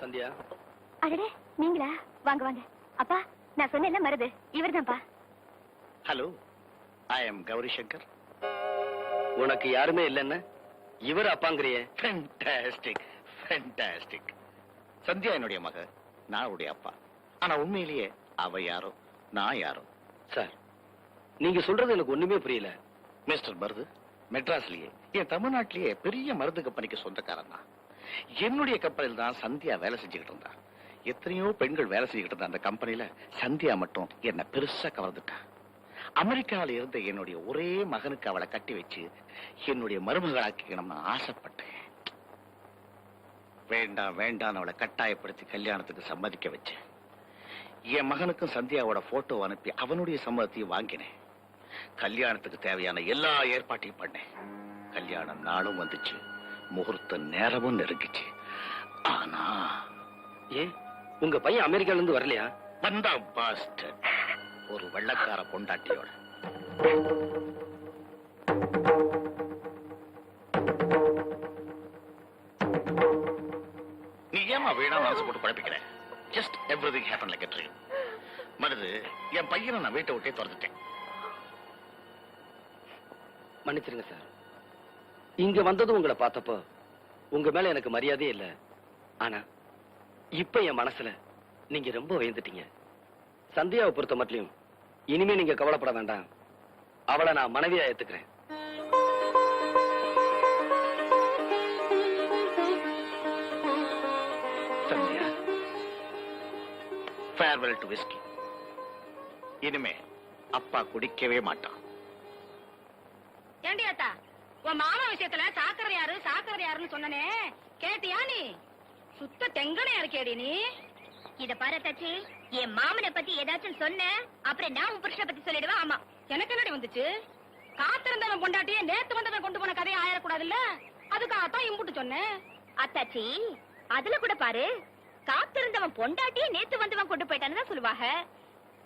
சந்தியா? அடடே நீங்களா? வாங்க வாங்க. அப்பா நான் சொன்னேன்ல Marudhu. இவர்தான்ப்பா. Hello I am Gauri Shankar உனக்கு யாருமே இல்லைன்னு இவர் அப்பாங்கிறியே. ஃபென்டாஸ்டிக் ஃபென்டாஸ்டிக் சந்தியா என்னுடைய மக நான் அவருடைய அப்பா. ஆனா உண்மையிலேயே அவ யாரோ நான் யாரோ? சார் நீங்க சொல்றது எனக்கு ஒண்ணுமே புரியல. மிஸ்டர் மருது மெட்ராஸ்லயே என் தமிழ்நாட்டிலேயே பெரிய மருந்து கம்பெனிக்கு சொந்தக்காரன் தான் என்னுடைய கம்பெனியில் தான் சந்தியா வேலை செஞ்சுக்கிட்டு இருந்தா. எத்தனையோ பெண்கள் வேலை செஞ்சுக்கிட்டு இருந்த அந்த கம்பெனியில. சந்தியா மட்டும் என்னை பெருசா கவர்ந்துட்டா. அமெரிக்காவில் இருந்த என்னுடைய ஒரே மகனுக்கு அவளை கட்டி வச்சு என்னுடைய மருமகளாக்கணும்னு ஆசைப்பட்டேன். வேண்டாம் வேண்டாம் அவளை கட்டாயப்படுத்தி கல்யாணத்துக்கு சம்மதிக்க வச்சேன். என் மகனுக்கும் சந்தியாவோட போட்டோ அனுப்பி அவனுடைய சம்மதத்தையும் வாங்கினேன். கல்யாணத்துக்கு தேவையான எல்லா ஏற்பாட்டையும் பண்ணேன். கல்யாணம் நாளும் வந்துச்சு. முகூர்த்த நேரமும் நெருங்கிச்சு. ஆனா ஏன் உங்க பையன் அமெரிக்கால இருந்து வரலையா? வந்தா பாஸ்டர் ஒரு வெள்ளக்கார பொண்டாட்டியோட. நீ ஏமா வீணா மனசு போட்டு குழப்பிக்கிற? Just everything happen like dream Marudhu என் பையனை நான் வீட்டை விட்டே திறந்துட்டேன் மன்னிச்சிருங்க சார். இங்க வந்ததும் உங்களை பார்த்தப்போ உங்க மேல எனக்கு மரியாதையே இல்ல. ஆனா இப்ப என் மனசுல நீங்க ரொம்ப உயர்ந்துட்டீங்க. சந்தியாவை பொறுத்த மட்டும் இனிமே நீங்க கவலைப்பட வேண்டாம். அவளை நான் மனைவியா ஏத்துக்கிறேன். சந்தியா ஃபேர்வெல் டு விஸ்கி இனிமே அப்பா குடிக்கவே மாட்டான். ஏண்டி அத்தா? உன் மாமா விஷயத்துல சாக்கரை யாரு சாக்கரை யாருன்னு சொன்னனே. கேட்டியா நீ? சுத்த தெங்கனையா இருக்கேடி நீ. இத பாரு தச்சி என் மாமனை பத்தி ஏதாச்சும் சொன்ன அப்புறம் நான் உன் புருஷனை பத்தி சொல்லிடுவேன் ஆமா. எனக்கு என்னடி வந்துச்சு? காத்திருந்தவன் பொண்டாட்டியே நேத்து வந்தவன் கொண்டு போன கதையை ஆயிடக்கூடாதுல்ல அதுக்காகத்தான் இம்புட்டு சொன்னேன். அத்தாச்சி அதுல கூட பாரு காத்திருந்தவன் பொண்டாட்டியே நேத்து வந்தவன் கொண்டு போயிட்டான்னு தான் சொல்லுவாங்க.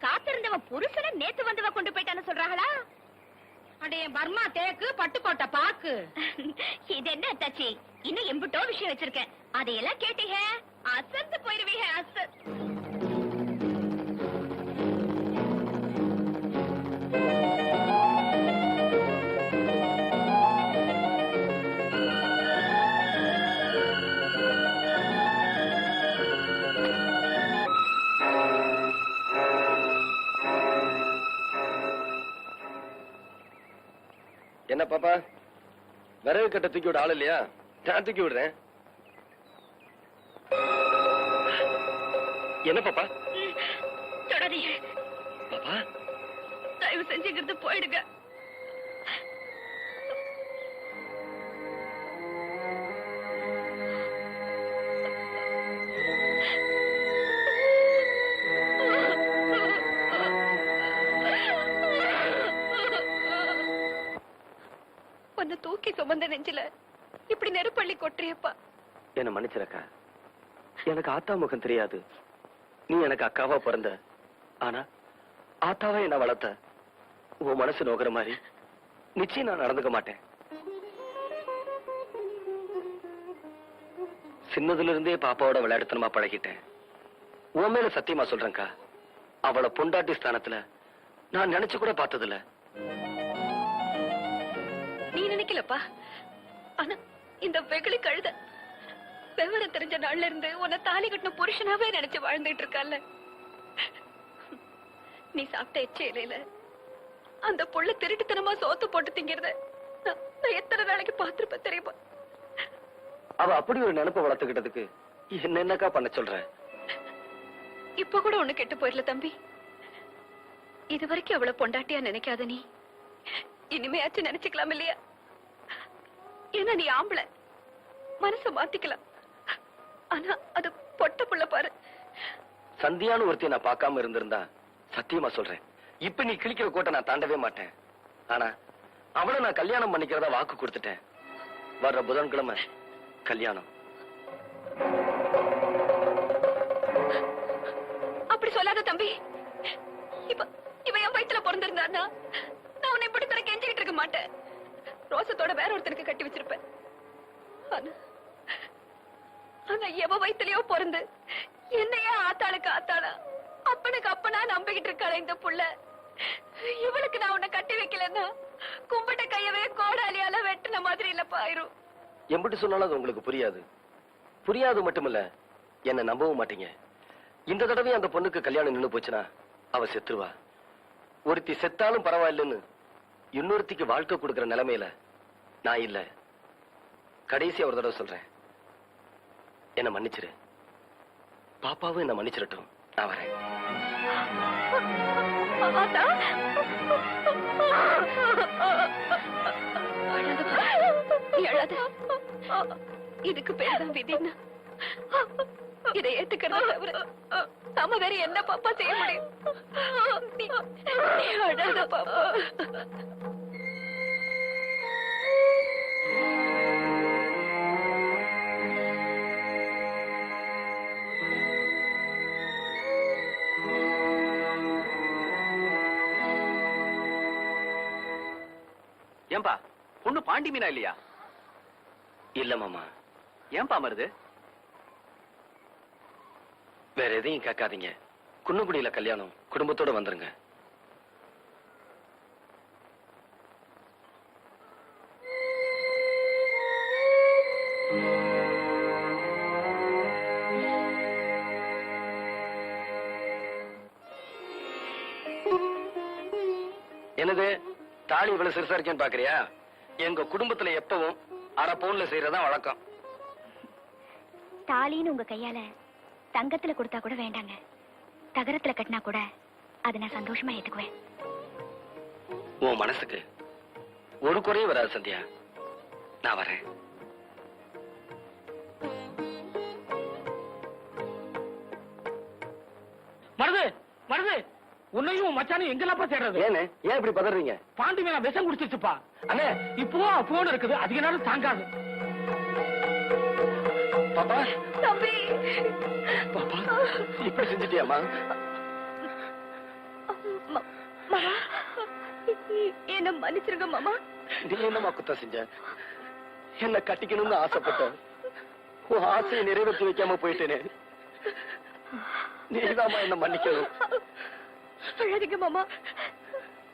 காத்திருந்தவன் புருஷனை நேத்து வந்தவன் கொண்டு போயிட்டான்னு சொல்றாங்களா? அடே பர்மா தேக்கு பட்டுக்கோட்டை பாக்கு. இது என்ன தச்சி இன்னும் எம்புட்டோ விஷயம் வச்சிருக்கேன். அதையெல்லாம் கேட்டீங்க? அசந்து போயிருவீங்க அசந்து என்ன பாப்பா? விறகு கட்ட தூக்கி விட ஆள் இல்லையா? நான் தூக்கி விடுறேன். என்ன பாப்பா? தொடாதீங்க பாப்பா? தயவு செஞ்சு இங்கிருந்து போயிடுங்க. என்ன மன்னிச்சிருக்கா? எனக்கு ஆத்தா முகம் தெரியாது. நீ எனக்கு அக்காவா பிறந்த. ஆனா ஆத்தாவா என்ன வளர்த்த. உன் மனசு நோக்கிற மாதிரி நிச்சயம் நான் நடந்துக்க மாட்டேன். சின்னதுல இருந்தே பாப்பாவோட விளையாடுத்தனமா பழகிட்டேன். உன் மேல சத்தியமா சொல்றேன்க்கா. அவளை பொண்டாட்டி ஸ்தானத்துல நான் நினைச்சு கூட பார்த்ததில்ல. நீ நினைக்கலப்பா. ஆனா இந்த வெகுளி கழுத விவரம் தெரிஞ்ச நாள்ல இருந்து உன்னை தாலி கட்டின புருஷனாவே நினைச்சு வாழ்ந்துட்டு இருக்கல்ல நீ சாப்பிட்ட எச்ச இலையில அந்த புள்ள திருட்டுத்தனமா சோத்து போட்டு திங்கிறத நான் எத்தனை நாளைக்கு பார்த்திருப்பேன் தெரியுமா? அவ அப்படி ஒரு நினைப்ப வளர்த்துக்கிட்டதுக்கு என்ன என்னக்கா பண்ண சொல்ற? இப்ப கூட ஒண்ணு கெட்டு போயிடல தம்பி. இது வரைக்கும் அவளை பொண்டாட்டியா நினைக்காத நீ. இனிமையாச்சும் நினைச்சுக்கலாம் இல்லையா? ஏன்னா நீ ஆம்பளை. மனச மாத்திக்கலாம். ஆனா அது பொட்ட புள்ள பாரு. சந்தியான்னு ஒருத்தைய நான் பார்க்காம இருந்திருந்தா சத்தியமா சொல்றேன். இப்ப நீ கிழிக்கிற கோட்டை நான் தாண்டவே மாட்டேன். ஆனா அவளை நான் கல்யாணம் பண்ணிக்கிறதா வாக்கு கொடுத்துட்டேன். வர்ற புதன்கிழமை கல்யாணம். அப்படி சொல்லாத தம்பி. இப்ப இவ என் வயித்துல பிறந்திருந்தான்னா நான் உன்னை இப்படி தர கெஞ்சிக்கிட்டு இருக்க மாட்டேன். ரோசத்தோட வேற ஒருத்தனுக்கு கட்டி வச்சிருப்பேன். ஆனா ஆனா எவ வயித்துலயோ பிறந்து என்னையே ஆத்தாளுக்கு ஆத்தாளா? அப்பனுக்கு அப்பனா நம்பிக்கிட்டு இருக்காள இந்த புள்ள. இவளுக்கு நான் உன்னை கட்டி வைக்கலன்னா கும்பிட்ட கையவே கோடாலியால வெட்டின மாதிரி இல்ல பாயிரும் எம்பிட்டு சொன்னாலும் அது உங்களுக்கு புரியாது. புரியாது மட்டுமில்ல என்ன நம்பவும் மாட்டீங்க. இந்த தடவை அந்த பொண்ணுக்கு கல்யாணம் நின்று போச்சுன்னா அவ செத்துருவா. ஒருத்தி செத்தாலும் பரவாயில்லன்னு இன்னொருத்திக்கு வாழ்க்கை கொடுக்குற நிலைமையில நான் இல்ல. கடைசி ஒரு தடவை சொல்றேன். என்ன மன்னிச்சிரு. பாப்பாவும் என்ன மன்னிச்சிடட்டும் நான் வரேன். இதுக்கு பேர் தான் விதின்னா. இதை ஏத்துக்கிறது தவிர நாம வேற என்ன பாப்பா செய்ய முடியும்? நீ அழாத பாப்பா. பொண்ணு பாண்டி மீனா இல்லையா? இல்ல மாமா. ஏன்பா மருது வேற எதையும் கேட்காதீங்க. குன்னக்குடியில கல்யாணம். குடும்பத்தோட வந்துருங்க. என்னது தாலி இவ்வளவு சிறுசா இருக்கேன்னு பாக்குறியா? எங்க குடும்பத்துல எப்பவும் அரை பவுன்ல செய்யறதா வழக்கம். தாலின்னு உங்க கையால தங்கத்துல கொடுத்தா கூட வேண்டாங்க. தகரத்துல கட்டினா கூட அதை நான் சந்தோஷமா ஏத்துக்குவேன். உன் மனசுக்கு ஒரு குறையும் வராது சந்தியா. நான் வரேன். மருது மருது! உன்னையும் உன் மச்சானையும் எங்கெல்லாம் தேடுறது ஏன்னு ஏன் இப்படி பதறீங்க? பாண்டி மேல விஷம் குடிச்சிச்சுப்பா அண்ணே! இப்போ போன் இருக்குது. அதிக நேரம் தாங்காது. பாப்பா! தம்பி! பாப்பா! இப்படி செஞ்சிட்டியாமா என்ன மன்னிச்சிருங்க மாமா. நீ என்னமா குத்தம் செஞ்ச? என்ன கட்டிக்கணும்னு ஆசைப்பட்ட? உன் ஆசையை நிறைவேற்றி வைக்காம போயிட்டேனே. நீதாம்மா என்ன மன்னிக்கணும். அழாதீங்க மாமா.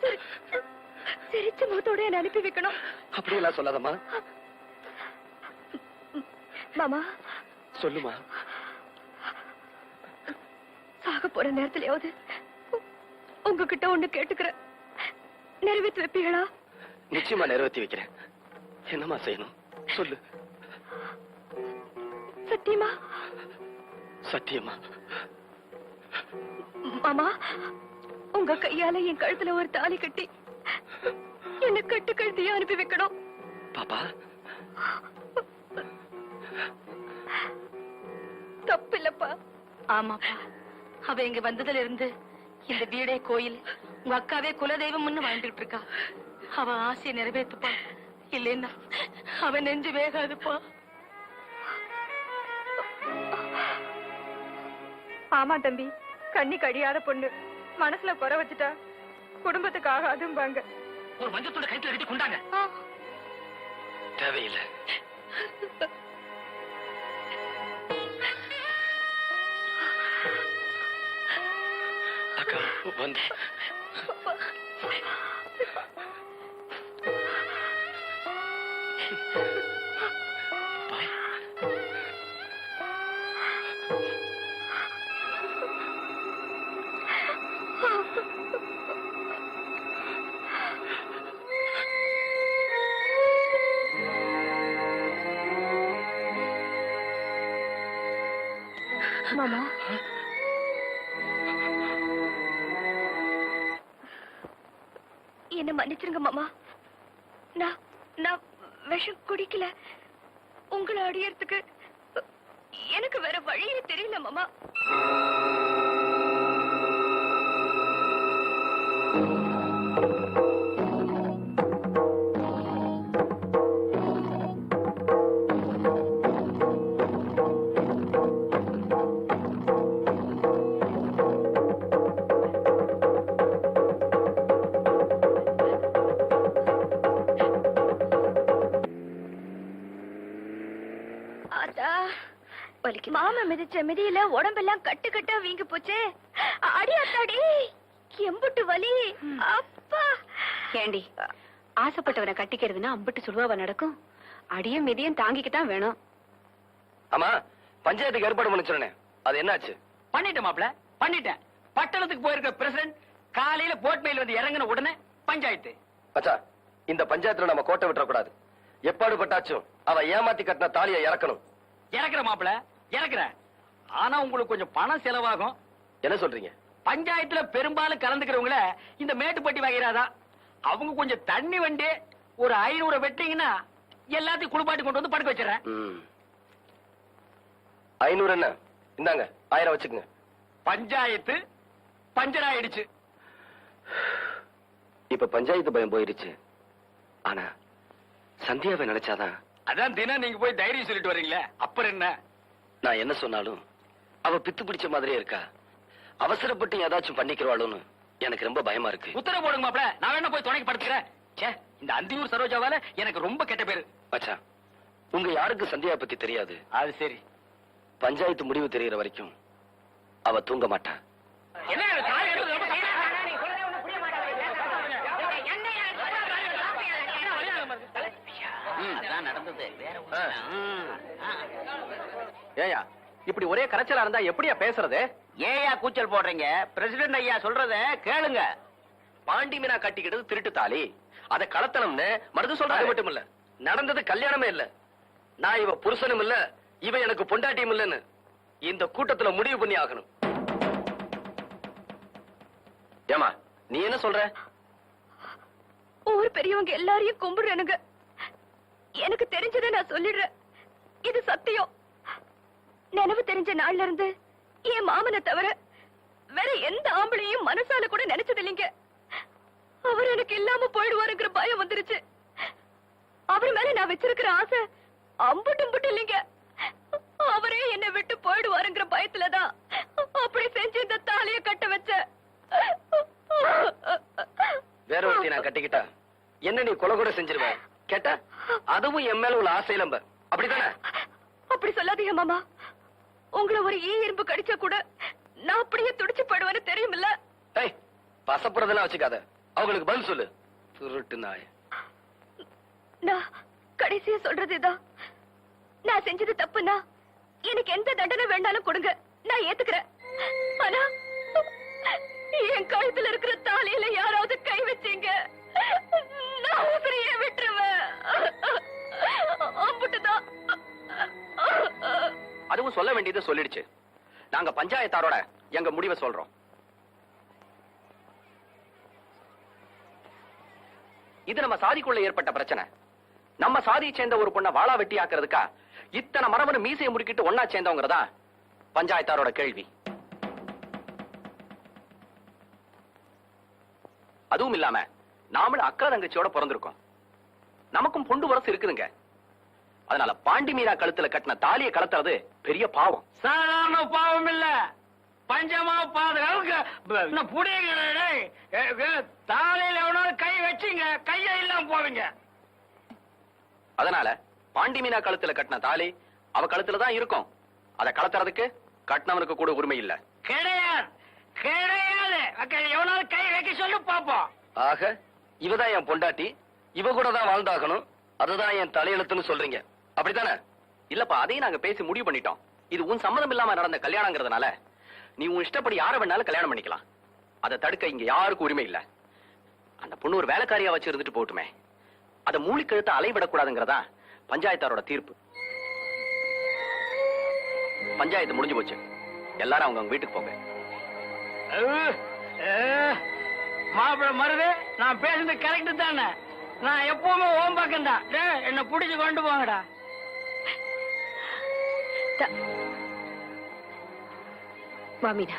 சிரி- சிரிச்ச முகத்தோட என்ன அனுப்பி வைக்கணும். அப்படியெல்லாம் சொல்லாதம்மா. மாமா. சொல்லுமா. சாக போற நேரத்திலயாவது உங்ககிட்ட ஒண்ணு கேட்டுக்கிறேன். நிறைவேற்றி வைப்பீங்களா நிச்சயமா நிறைவேற்றி வைக்கிறேன். என்னம்மா செய்யணும்? சொல்லு. சத்தியமா? சத்தியமா மாமா. உங்க கையால என் கழுத்துல ஒரு தாலி கட்டி என்ன கட்டு கழுத்தையே அனுப்பி வைக்கணும். பாப்பா. தப்பு இல்லப்பா ஆமாப்பா. அவ இங்க வந்ததுல இருந்து இந்த வீடே கோயில் உங்க அக்காவே குலதெய்வம்னு வாழ்ந்துட்டு இருக்கா அவ ஆசையை நிறைவேத்துப்பா. இல்லைன்னா அவ நெஞ்சு வேகாதுப்பா. ஆமா தம்பி கண்ணி கடியாத பொண்ணு. மனசுல குறை வச்சுட்டா குடும்பத்துக்கு ஆகாதும்பாங்க. ஒரு மஞ்சத்தோட கைத்துல கட்டி கொண்டாங்க. தேவையில்லை. அக்கா வந்து மாமா. என்ன மன்னிச்சிருங்க மாமா. நான் நான் விஷம் குடிக்கல. உங்களை அடியறதுக்கு எனக்கு வேற வழியே தெரியல மாமா. மாமா மிதிச்ச மிதியில உடம்பெல்லாம் கட்டு கட்டா வீங்கி போச்சே. அடி அத்தாடி எம்புட்டு வலி. அப்பா. ஏண்டி ஆசைப்பட்டவனை கட்டிக்கிறதுனா அம்பிட்டு சுழுவாவ நடக்கும்? அடியும் மிதியும் தாங்கிக்கத்தான் வேணும். ஆமா பஞ்சாயத்துக்கு ஏற்பாடு பண்ண சொன்னேன். அது என்னாச்சு? பண்ணிட்டேன் மாப்ள பண்ணிட்டேன். பட்டணத்துக்கு போயிருக்க பிரசிடண்ட் காலையில போட் மேல வந்து இறங்கின உடனே பஞ்சாயத்து. மச்சா இந்த பஞ்சாயத்துல நம்ம கோட்டை விட்டுற கூடாது எப்பாடு பட்டாச்சும் அவ ஏமாத்தி கட்டின தாலியை இறக்கணும். இறக்குற மாப்ள இறக்குற. ஆனா உங்களுக்கு கொஞ்சம் பணம் செலவாகும். என்ன சொல்றீங்க? பஞ்சாயத்துல பெரும்பாலும் கலந்துக்கிறவங்கள இந்த மேட்டுப்பட்டி வகைராதான் அவங்க கொஞ்சம் தண்ணி வண்டி ஒரு ஐநூறு வெட்டிங்கன்னா எல்லாத்தையும் குளிப்பாட்டி கொண்டு வந்து படுக்க வச்சிடறேன். ஐநூறு என்ன? இந்தாங்க ஆயிரம் வச்சுக்கோங்க. பஞ்சாயத்து பஞ்சர் ஆயிடுச்சு. இப்ப பஞ்சாயத்து பயம் போயிருச்சு. ஆனா சந்தியாவை நினைச்சாதான் அதான் தினம் நீங்க போய் தைரியம் சொல்லிட்டு வர்றீங்களே அப்புறம் என்ன? நான் என்ன சொன்னாலும் அவ பித்து பிடிச்ச மாதிரியே இருக்கா? அவசரப்பட்டு ஏதாச்சும் பண்ணிக்கிறவாளோன்னு எனக்கு ரொம்ப பயமா இருக்கு. உத்தரவு போடுங்க மாப்ள நான் வேணா போய் துணைக்கு படுத்துக்கிறேன். ச்சே இந்த அந்தியூர் சரோஜாவால எனக்கு ரொம்ப கெட்ட பேரு. மச்சான் உங்க யாருக்கு சந்தியா பத்தி தெரியாது? அது சரி. பஞ்சாயத்து முடிவு தெரியற வரைக்கும் அவ தூங்க மாட்டா. ரொம்ப கையில- ஏயா இப்படி ஒரே கரைச்சலா இருந்தா எப்படியா பேசுறது? ஏயா கூச்சல் போடுறீங்க? பிரசிடென்ட் ஐயா சொல்றத கேளுங்க. பாண்டி மீனா கட்டிக்கிட்டது திருட்டு தாலி. அத கலத்தனம்னு மருது சொல்றது மட்டும் இல்ல. நடந்தது கல்யாணமே இல்ல. நான் இவ புருஷனும் இல்ல இவ எனக்கு பொண்டாட்டியும் இல்லன்னு இந்த கூட்டத்துல முடிவு பண்ணி ஆகணும். ஏமா நீ என்ன சொல்ற? ஊர் பெரியவங்க எல்லாரையும் கும்பிடுறேனுங்க. எனக்கு தெரிஞ்சதை நான் சொல்லிடுறேன். இது சத்தியம். நினைவு தெரிஞ்ச நாள்ல இருந்து என் மாமனை தவிர வேற எந்த ஆம்பளையும் மனசால கூட நினைச்சது இல்லைங்க அவர் எனக்கு இல்லாம போயிடுவாருங்கிற பயம் வந்துருச்சு. அவர் மேல நான் வச்சிருக்கிற ஆசை அம்புட்டு அம்புட்டு இல்லைங்க. அவரே என்னை விட்டு போயிடுவாருங்கிற பயத்துலதான் அப்படி செஞ்சு இந்த தாலிய கட்ட வச்சேன். வேற ஒருத்தி நான் கட்டிக்கிட்டா. என்ன நீ கொலை கூட செஞ்சிருவ? கேட்டா அதுவும் என் மேல உள்ள ஆசை நம்ப அப்படிதானே அப்படி சொல்லாதீங்க மாமா. உங்களை ஒரு ஈ இரும்பு கடிச்சா கூட நான் அப்படியே துடிச்சு போயிடுவேன்னு தெரியுமில்ல? ஏய் பசப்புறதெல்லாம் வச்சுக்காத. அவங்களுக்கு பதில் சொல்லு. திருட்டு நாய். நான் கடைசியா சொல்றது இதான். நான் செஞ்சது தப்புன்னா எனக்கு எந்த தண்டனை வேண்டாலும் கொடுங்க. நான் ஏத்துக்கிறேன். ஆனா என் கழுத்துல இருக்கிற தாலியில யாராவது கை வச்சீங்க. சொல்ல வேண்டியது சொல்லிடுச்சு. நாங்க பஞ்சாயத்தாரோட எங்க முடிவை சொல்றோம். இது நம்ம சாதிக்குள்ள ஏற்பட்ட பிரச்சனை. நம்ம சாதியை சேர்ந்த ஒரு பொண்ணை வாழா வெட்டி ஆக்குறதுக்கா இத்தனை மரபணு மீசையை முறுக்கிட்டு ஒன்னா சேர்ந்தவங்கிறதா பஞ்சாயத்தாரோட கேள்வி. அதுவும் இல்லாம நாமளும் அக்கா தங்கச்சியோட பிறந்திருக்கோம். நமக்கும் பொண்டு வரசு இருக்குதுங்க. அதனால பாண்டி மீரா கழுத்துல கட்டின தாலியை கலத்துறது பெரிய பாவம். சாதாரண பாவம் இல்ல. பஞ்சமா பாதுகாப்பு புடிங்க தாலையில எவனாவது கை வச்சீங்க. கைய இல்லாம போவீங்க அதனால பாண்டி மீனா கழுத்துல கட்டின தாலி அவ கழுத்துல தான் இருக்கும். அதை கலத்துறதுக்கு கட்டினவனுக்கு கூட உரிமை இல்ல. கிடையாது. கிடையாது. எவனாவது கை வைக்க சொல்லு பாப்போம். ஆக இவதான் என் பொண்டாட்டி. இவ கூட தான் வாழ்ந்தாகணும். அதுதான் என் தலையெழுத்துன்னு சொல்றீங்க. அப்படித்தானே? இல்லப்பா அதையும் நாங்க பேசி முடிவு பண்ணிட்டோம். இது உன் சம்மதம் இல்லாம நடந்த கல்யாணங்கிறதுனால நீ உன் இஷ்டப்படி யார வேணாலும் கல்யாணம் பண்ணிக்கலாம். அதை தடுக்க இங்க யாருக்கும் உரிமை இல்ல. அந்த பொண்ணு ஒரு வேலைக்காரியா வச்சு இருந்துட்டு போட்டுமே அதை மூலிக்கழுத்த அலைவிடக்கூடாதுங்கிறதா பஞ்சாயத்தாரோட தீர்ப்பு. பஞ்சாயத்து முடிஞ்சு போச்சு. எல்லாரும் அவங்க அவங்க வீட்டுக்கு போங்க. மாப்பிள்ள மருது நான் பேசுறது கரெக்ட் தானே நான் எப்பவுமே ஓம் தான் என்ன புடிச்சு கொண்டு போங்கடா. った。マミナ